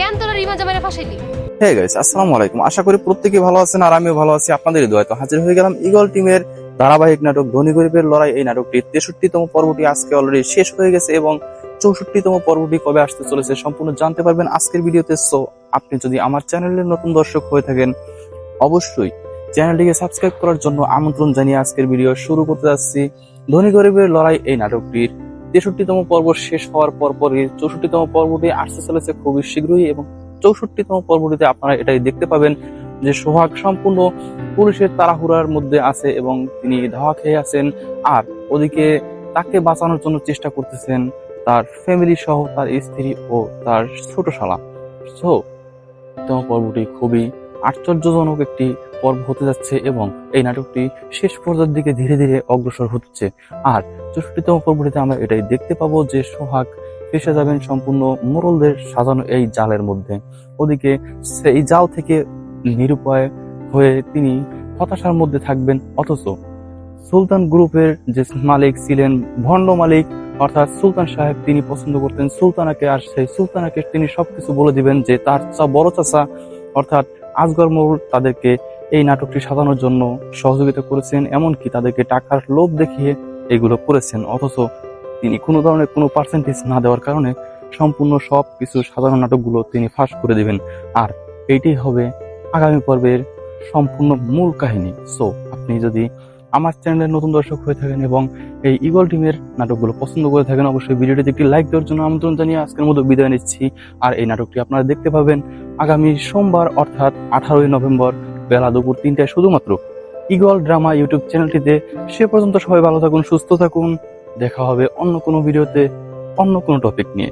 কেন তোরা রিমা জামাইরে ফাঁসাইলি? হে গাইস আসসালামু আলাইকুম। আশা করি প্রত্যেকেই ভালো আছেন আর আমিও ভালো আছি আপনাদের দোয়ায়। তো হাজির হয়ে গেলাম ইগল টিমের ধারাবাহিক নাটক ধনী গরিবের লড়াই। এই নাটকটির তেষট্টিতম পর্বটি আজকে অলরেডি শেষ হয়ে গেছে এবং চৌষট্টিতম পর্বটি কবে আসতে চলেছে সম্পূর্ণ জানতে পারবেন আজকের ভিডিওতে। সো আপনি যদি আমার চ্যানেলের নতুন দর্শক হয়ে থাকেন, অবশ্যই চ্যানেলটিকে সাবস্ক্রাইব করার জন্য আমন্ত্রণ জানিয়ে আজকের ভিডিও শুরু করতে যাচ্ছি। ধনী গরিবের লড়াই এই নাটকটির। তেষট্টিতম পর্ব শেষ হওয়ার পর পরই চৌষট্টিতম পর্বটি আসতে চলেছে খুবই শীঘ্রই এবং চৌষট্টিতম পর্বটিতে আপনারা এটাই দেখতে পাবেন যে সোহাগ সম্পূর্ণ পুলিশের তাড়াহুড়ার মধ্যে আছে এবং তিনি ধাওয়া খেয়ে আছেন। আর ওদিকে তাকে বাঁচানোর জন্য চেষ্টা করতেছেন তার ফ্যামিলি সহ তার স্ত্রী ও তার ছোট শালা। সো তম পর্বটি খুবই আশ্চর্যজনক একটি পর্ব হতে যাচ্ছে এবং এই নাটকটি শেষ পর্যায়ের দিকে ধীরে ধীরে অগ্রসর হচ্ছে। আর চৌষট্টিতম পর্বটিতে আমরা এটাই দেখতে পাবো যে সোহাগ ফেসে যাবেন সম্পূর্ণ মোরলদের সাজানো এই জালের মধ্যে। ওদিকে সেই জাল থেকে নিরুপায় হয়ে তিনি হতাশার মধ্যে থাকবেন, অথচ সুলতান গ্রুপের যে মালিক ছিলেন ভণ্ড মালিক, অর্থাৎ সুলতান সাহেব তিনি পছন্দ করতেন সুলতানাকে, আর সেই সুলতানাকে তিনি সবকিছু বলে দিবেন যে তার বড় চাচা, অর্থাৎ আজগর মরুল তাদেরকে এই নাটকটি সাজানোর জন্য সহযোগিতা করেছেন, এমনকি তাদেরকে টাকার লোভ দেখিয়ে এগুলো করেছেন। অথচ তিনি কোনো ধরনের কোনো পার্সেন্টেজ না দেওয়ার কারণে সম্পূর্ণ সব কিছু সাধারণ নাটকগুলো তিনি ফাঁস করে দেবেন। আর এইটাই হবে আগামী পর্বের সম্পূর্ণ মূল কাহিনী। সো আপনি যদি আমার চ্যানেলের নতুন দর্শক হয়ে থাকেন এবং এই ইগল টিমের নাটকগুলো পছন্দ করে থাকেন, অবশ্যই ভিডিওটিতে একটি লাইক দেওয়ার জন্য আমন্ত্রণ জানিয়ে আজকের মতো বিদায় নিচ্ছি। আর এই নাটকটি আপনারা দেখতে পাবেন আগামী সোমবার, অর্থাৎ আঠারোই নভেম্বর বেলা দুপুর তিনটায় শুধুমাত্র ইগল ড্রামা ইউটিউব চ্যানেলটিতে সে পর্যন্ত সবাই ভালো থাকুন, সুস্থ থাকুন। দেখা হবে অন্য কোনো ভিডিওতে অন্য কোনো টপিক নিয়ে।